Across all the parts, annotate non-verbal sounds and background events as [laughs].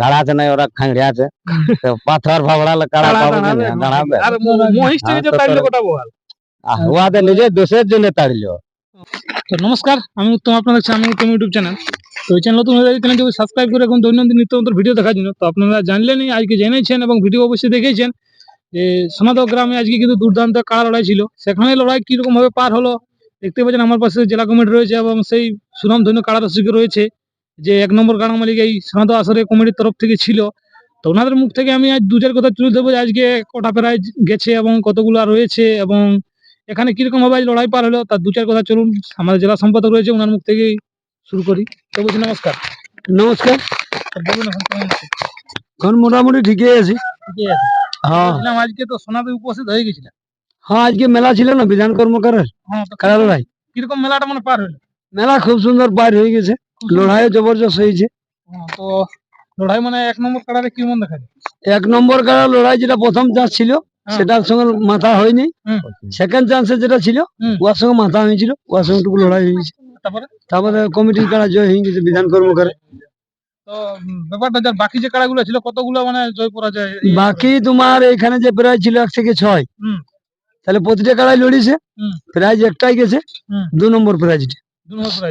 ধারা আছে নাই ওরা আছে। পাথর কাড়া পাবো দাঁড়াবে। আর ম- মহিষ থেকে যে আর উহাদের নিজের দোষের জন্য তাড়িল। তো নমস্কার আমি উত্তম আপনার দেখছি আমি উত্তম ইউটিউব চ্যানেল তো এই চ্যানেল নতুন হয়ে চ্যানেলটি সাবস্ক্রাইব করে এখন দৈনন্দিন নিত্য নতুন ভিডিও দেখার জন্য। তো আপনারা জানলেনই আজকে জেনেছেন এবং ভিডিও অবশ্যই দেখেছেন যে সোনাদহ গ্রামে আজকে কিন্তু দুর্দান্ত কাড়া লড়াই ছিল। সেখানে লড়াই কীরকম ভাবে পার হলো দেখতে পাচ্ছেন আমার পাশে জেলা কমিটি রয়েছে এবং সেই সুনাম ধন্য রসিক রয়েছে যে এক নম্বর কাড়া মালিক এই সোনাদহ আসরে কমিটির তরফ থেকে ছিল। তো ওনাদের মুখ থেকে আমি আজ দু চার কথা তুলে দেবো যে আজকে কটা প্রায় গেছে এবং কতগুলা রয়েছে এবং এখানে কীরকম ভাবে আজ লড়াই পার হলো তার দু চার কথা চলুন আমাদের জেলা সম্পাদক রয়েছে ওনার মুখ থেকেই শুরু করি। তো বলছি? নমস্কার। নমস্কার। বলুন এখন কেমন এখন মোটামুটি ঠিকই আছি। ঠিকই আছে। হ্যাঁ। আজকে তো সোনাতে উপস্থিত হয়ে গেছিলাম। হ্যাঁ আজকে মেলা ছিল না বিধান কর্মকারের। হ্যাঁ কারা লড়াই কীরকম মেলাটা মানে পার হলো? মেলা খুব সুন্দর পার হয়ে গেছে। লড়াইও জবরদস্ত হয়েছে। হ্যাঁ, তো লড়াই মানে এক নম্বর কাড়ারে কি মন দেখা এক নম্বর কারা লড়াই যেটা প্রথম চান্স ছিল হ্যাঁ। সেটার সঙ্গে মাথা হয়নি। সেকেন্ড চান্সে যেটা ছিল। ওর সঙ্গে মাথা হয়েছিল ওর সঙ্গে টুকু লড়াই হয়েছে তারপরে? তারপরে কমিটির কারা জয় হয়ে গেছে বিধান কর্মকারে তো ব্যাপারটা যার বাকি যে কাড়াগুলো ছিল কতগুলো মানে জয় করা যায় বাকি তোমার এখানে যে প্রাইজ ছিল এক থেকে ছয়। তাহলে প্রতিটা কাড়াই লড়িছে প্রাইজ একটাই গেছে দু নম্বর প্রাইজটা।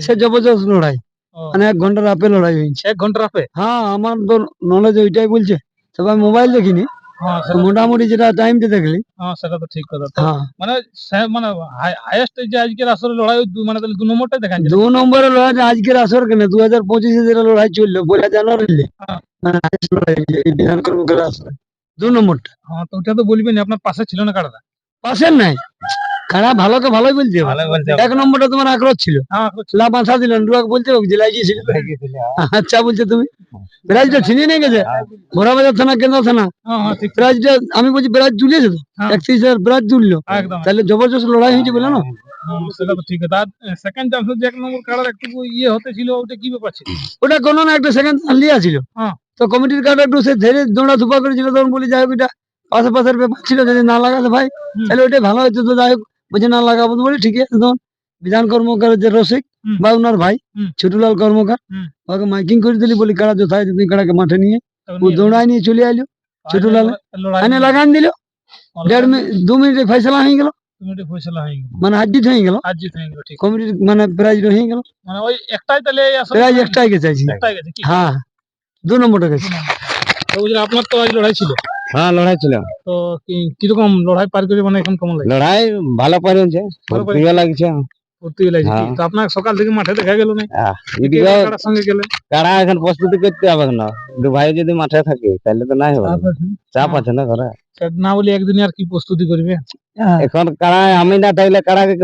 সে জবরদস্ত লড়াই। মানে এক ঘণ্টার আপে লড়াই হয়েছে। এক ঘণ্টা রাখবে হ্যাঁ আমার তো নলেজ ওইটাই বলছে। তবে আমি মোবাইল দেখিনি। হ্যাঁ মোটামুটি যেটা টাইমটা দেখলি। হ্যাঁ সেটা তো ঠিক কথা। হ্যাঁ। মানে মানে হাইয়েস্ট যে আজকের আসলে লড়াই দু- মানে তাহলে দু নম্বরটাই দেখা দু নম্বরে লড়াই আজকের আসর কেন? দু হাজার পঁচিশে যেটা লড়াই চলল পয়লা জানুয়ারি হ্যাঁ। মানে বিধান কর্মকারের আসরে। দু নম্বরটা। হ্যাঁ তো ওটা তো বলবেন আপনার পাশে ছিল না কাড়াটা? পাশের নাই। খারাপ ভালো তো ভালোই হবে এক নম্বরটা তোমার আক্রোশ ছিল। হ্যাঁ লা বাঁধা দিলেন রুয়াক বলতে হবে জেলায় গিয়েছিল আচ্ছা বলছে তুমি। প্রাইজটা ছিনিয়ে নিয়ে গেছে। ঘোড়াবাজার থানা কেন্দ্র থানা। হ্যাঁ হ্যাঁ প্রাইজটা আমি বলছি প্রাইজ তুলেছে তো? হ্যাঁ। একত্রিশ হাজার প্রাইজ তুললো। তাহলে জবরদস্ত লড়াই হয়েছে বলে না? হ্যাঁ, সেটা তো ঠিক। আছে আর সেকেন্ড এক নম্বর কাড়ার একটু ইয়ে হতে ছিল ওটা কি ব্যাপার ওটা কোনো না একটা সেকেন্ড লিয়া ছিল হ্যাঁ। তো কমিটির কার্ড একটু সে ধীরে দৌড়া ধুপা করেছিল তখন বলি যাই এটা পাশে পাশের ব্যাপার ছিল যদি না লাগাতে ভাই হুম। তাহলে ওইটা ভালো হতো তো যাই হোক বলছে না লাগাবো তো বলি ঠিক আছে তখন বিধান কর্মকারের যে রসিক হুম। বা ওনার ভাই হুম। ছোটলাল কর্মকার হুম। ওকে মাইকিং করে দিলি বলি কাড়া যোথায় তুমি কাড়াকে মাঠে নিয়ে তখন ও নিয়ে দৌড়ায় নিয়ে চলে আইলো আর ছোটলাল। লড়াই আনে লাগান দিল। দেড় মিনিট দু মিনিটে ফেসলা হয়ে গেল। মিনিটে ফয়সালা হয়ে গেল। মানে হাজিত হয়ে গেল। আজ জিত হয়ে গেল ঠিক। কমিটির মানে প্রাইজ হয়ে গেল। মানে ওই একটাই তাহলে এই আসলে প্রাইজ একটাই গেছে আজকে। একটাই গেছে কি? হ্যাঁ। দু নম্বরটা গেছে। তো বুঝলে আপনার তো আজ লড়াই ছিল। হ্যাঁ লড়াই ছিল। তো কীরকম লড়াই পার করে মানে এখন কেমন লাগে লড়াই ভালো ভালো প্রিয় লাগছে। হ্যাঁ। তো আপনার সকাল থেকে মাঠে দেখা গেল না? এদিকে সঙ্গে গেলেন কাড়া এখন প্রস্তুতি করতে হবে না? দু ভাই যদি মাঠে থাকে তাহলে তো নাই হবে। চাপ আছে না? ঘরে। না বলে একদিন আর কি প্রস্তুতি করবে? হ্যাঁ। এখন আমি না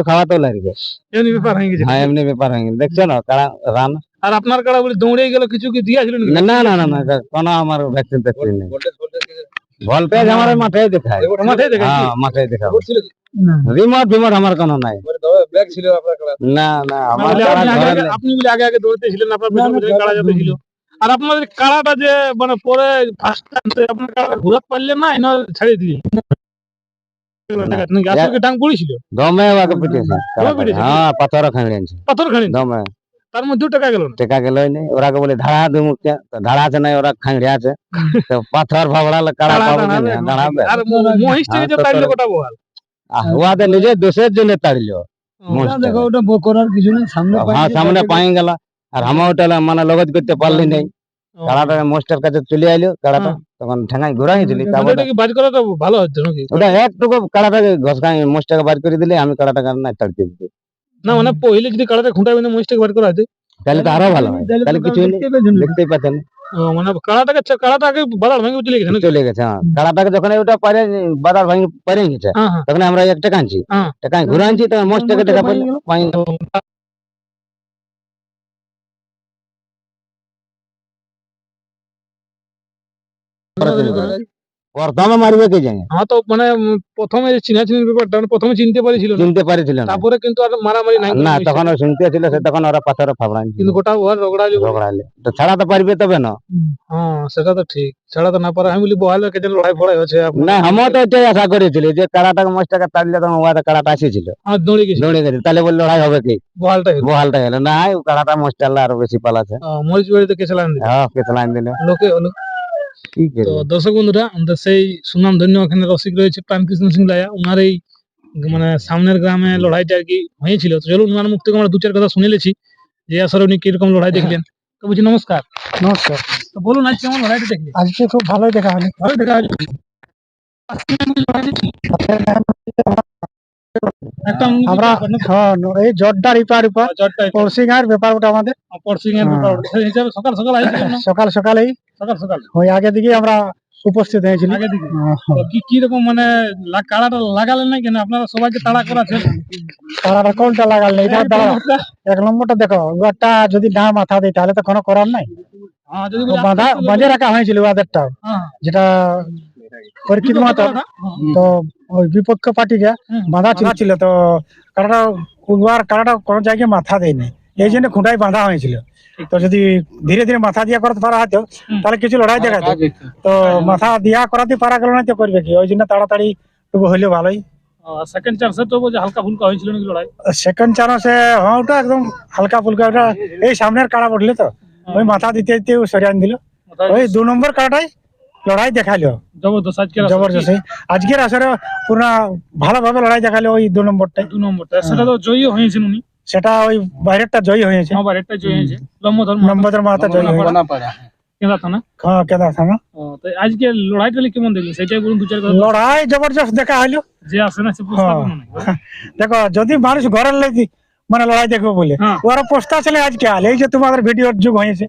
খাওয়াতেও লাগবে? এমনি ব্যাপার হয়ে গেছে। হ্যাঁ এমনি ব্যাপার হয়ে গেছে। দেখছ না কাড়া রান? আর আপনার কারা বলে দৌড়ে গেল কিছু কি দিয়েছিলেন না না না না না কোনো আমার ভ্যাকসিন ট্যাকসিন নেই। আমার মাঠে দেখায়। মাঠে দেখা হ্যাঁ মাঠে দেখায় রিমোট ফিমোট আমার কোনো নাই। না না আমার বলে আপনি আগে আগে-। আপনি আগে দৌড়তেছিলেন আপনার পিছনে যাতে ছিল। আর আপনাদের কারাটা যে মানে পরে ফার্স্ট টাইম আপনার ঘুরাতে পারলেন না ছাড়িয়ে দমে ওকে পিটেছে হ্যাঁ পাথর খাইছে পাথর খানি দমে। তার মধ্যেও টাকা গেল না? টেকা গেল নেই ওরাকে বলে ধারা দুমুখে তো ধারা আছে নাই ওরা খাইড়ে আছে। তো পাথর ভাবড়ালে কাড়া কাড়া পাবো দাঁড়াবে, না দাঁড়াবে আর ম- মহিষ থেকে যে হ্যাঁ, তো তাইলে তোর- গোটা বহাল আহ, উহাদের দোষের জন্য তাড়িল। দেখো ওটা বো- করার কিছু নেই সামনে হ্যাঁ সামনে পাই গেল। আর আমার ওটা মানে লগত করতে পারলি নাই। কাড়াটা মোস্টার কাছে চলে আইলো কাড়াটা। হ্যাঁ। তখন তারপরে ওটা কি বাজ করাটা ভালো হচ্ছে নাকি? ওটা একটুকু কাড়াটাকে ঘষকাই মোস্টাকে বার করে দিলে আমি কাড়াটাকে নাই তাড়িয়ে দিতে না মানে পहिले যদি কাড়াটা খুঁটাবে না মহিষটাকে বার করা হচ্ছে তাহলে তো আরও ভালো হয় তাহলে তো তাহলে কিছু কারও দেখতে পেয়েছেন না। দেখতেই পাচ্ছেন ও, মানে কাড়াটাকে কাড়াটাকে বাজার ভেঙে চলে গেছে নাকি চলে গেছে হ্যাঁ কাড়াটাকে যখন ওটা পারে বাজার ভাঙি পারে গেছে হ্যাঁ হ্যাঁ তখন আমরা একটা কাঁচি হ্যাঁ। টাকা ঘুরে আনছি তখন মোস্টাকে দেখা পাই তো প্রথমে মারবে কে জানে? আমার তো মানে প্রথমে যে চিনাচিনির ব্যাপারটা প্রথমে চিনতে পারেছিল চিনতে পারিছিল তারপরে কিন্তু আর মারামারি নাই। না তখন শুনতে ছিল সে তখন ওরা পাথরে ফাবড়ান কিন্তু গোটা ওয়ার রগড়া যে ঝগড়ালে তো পারবে তবে না। হ্যাঁ সেটা তো ঠিক। ছাড়া তো না পারে। আমি বলি বহালের কাছে লড়াই ফড়াই হচ্ছে। না আমি তো এটাই আশা করেছিলি যে কাড়াটাকে মাছটাকে তাড়লে তখন ওয়াতে কাড়াটা আসেছিল। আর দৌড়ে গেছে দৌড়ে গেছে তাহলে বলল লড়াই হবে কি? বহালটা বহালটা গেল না কাড়াটা মাছটা আরও বেশি পালাছে। মরিচ বাড়িতে কে চালান হ্যাঁ কেটে দিল। লোকে হলো কি তো দর্শক বন্ধুরা আমাদের সেই সুনাম ধন্য ওখানে রসিক রয়েছে প্রাণকৃষ্ণ সিং লায়া ওনার এই মানে সামনের গ্রামে লড়াইটা আর কি হয়েছিল। তো চলুন ওনার মুখ থেকে আমরা দু চার কথা শুনে লেছি যে আসলে উনি কীরকম লড়াই দেখলেন। তো বলছি নমস্কার। নমস্কার। তো বলুন আজ কেমন লড়াইটা দেখলেন? আজকে খুব ভালোই দেখা হলো। ভালো দেখা হলো। আমরা হ্যাঁ এই জর্দার ইপার ইপার জটটা পড়শিঙ্গার ব্যাপার ওটা আমাদের। পরশিং এর ব্যাপার ওটা। সেই হিসাবে সকাল সকাল সকাল সকালেই সকাল সকাল। ওই আগে দিকে আমরা উপস্থিত হয়েছিল কি কি রকম মানে কাড়াটা লাগালেন না? কেন আপনারা সবাইকে তাড়া করাছেন? তারা কোনটা লাগাল এটা দাঁড়া এক নম্বরটা দেখো ওয়ারটা যদি না মাথা দেয় তাহলে তো কোনো করার নাই। হ্যাঁ বাঁধা বাঁধে রাখা হয়েছিল ওয়াদেরটা হ্যাঁ। যেটা পরীক্ষিত মতো। তো ওই বিপক্ষ পার্টিকে। বাঁধা ছিল তো কারাটা উবার কারাটা কোনো জায়গায় মাথা দেয়নি। এই জন্য খুঁটাই বাঁধা হয়েছিল। তো যদি ধীরে ধীরে মাথা দিয়া করতে পারা হতো তাহলে কিছু লড়াই দেখাতো তো মাথা দিয়া করাতে পারা গেল না তো করবে কি? ওই জন্য তাড়াতাড়ি তবু হইলে ভালোই। সেকেন্ড চান্সে তো হালকা ফুলকা হয়েছিল নাকি লড়াই? সেকেন্ড চান্সে হ্যাঁ ওটা একদম হালকা ফুলকা ওটা এই সামনের কাড়া পড়লে তো। ওই মাথা দিতে দিতে সরিয়ে দিল। ওই দু নম্বর কাড়াটাই লড়াই দেখাইলো। জবরদস্ত আজকে জবরদস্ত। আজকের আসরে পুরা ভালোভাবে লড়াই দেখাল ওই দু নম্বরটাই। দু নম্বরটা। সেটা তো জয়ী হয়েছেন উনি। সেটা ওই বাইরেরটা জয়ী হয়েছে। আমার একটা জয়ী হয়েছে। লম্বধর মাথা জয়ী হয়েছে। থানা? হ্যাঁ কেদার থানা। তো আজকে লড়াইটা কেমন দেখলেন? সেটাই বলুন দু চার কথা। লড়াই জবরদস্ত দেখা হইল। যে আসে না সে হ্যাঁ। দেখো যদি মানুষ ঘরের লেগে মানে লড়াই দেখব বলে হ্যাঁ। ওরা পোস্টার চলে আজকে। আল এই যে তোমাদের ভিডিওর যুগ হয়েছে।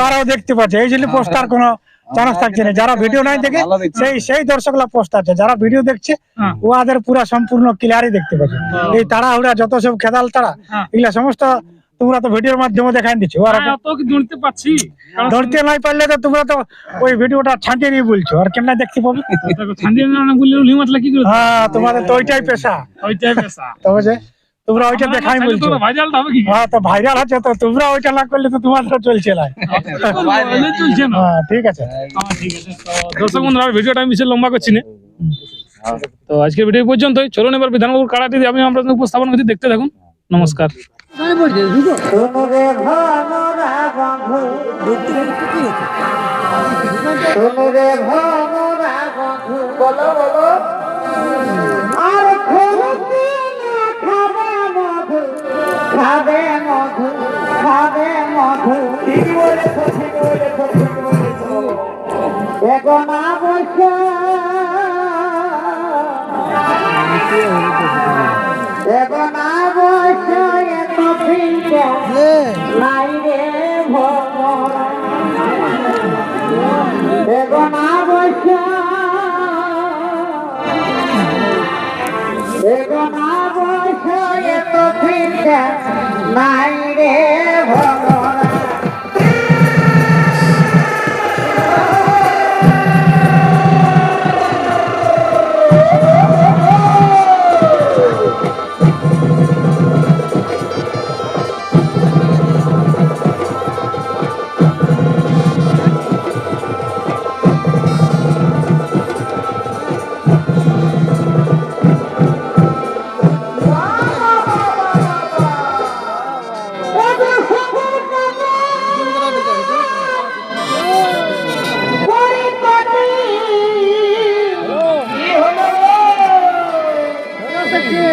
ওরাও দেখতে পাচ্ছে। এই জন্য পোস্টার কোনো চান্স থাকছে না যারা ভিডিও নাই দেখে সেই সেই দর্শকরা পোস্ট আছে যারা ভিডিও দেখছে হ্যাঁ। ওদের পুরা সম্পূর্ণ ক্লিয়ারই দেখতে পাচ্ছে। হ্যাঁ। এই তাড়াহুড়া যত সব খেদাল তারা হ্যাঁ। এগুলা সমস্ত তোমরা তো ভিডিওর মাধ্যমে দেখাই দিচ্ছ। পারছি? ধরতে নাই পারলে তো তোমরা তো ওই ভিডিওটা ছাঁটিয়ে নিয়ে বলছো আর কেমন দেখতে পাবে? দেখো, না বললে কি হ্যাঁ তোমাদের তো ওইটাই পেশা। ওইটাই পেশা। তবে যে তোমরা ওইটা দেখাই বলছো। কি? হ্যাঁ তো ভাইরাল আছে তো তোমরা ওইটা না করলে তো তোমাদের চলছে না। [laughs] বলে হ্যাঁ ঠিক আছে। হ্যাঁ, ঠিক আছে। তো দর্শক বন্ধুরা ভিডিওটা আমি বেশি লম্বা করছি না। তো আজকের ভিডিও এই পর্যন্তই। চলুন এবার বিধানবাবুর কাড়াটি আমি আপনাদের উপস্থাপন করছি। দেখতে থাকুন। নমস্কার। আর খেলতে খাবে মধু খাবে মধু। ঠিক বলেছ ঠিক বলেছ ঠিক এগো এগো এত নাই রে ভগবান এগো ফিরতে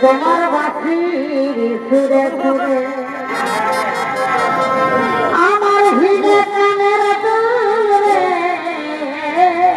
দেখো তোমার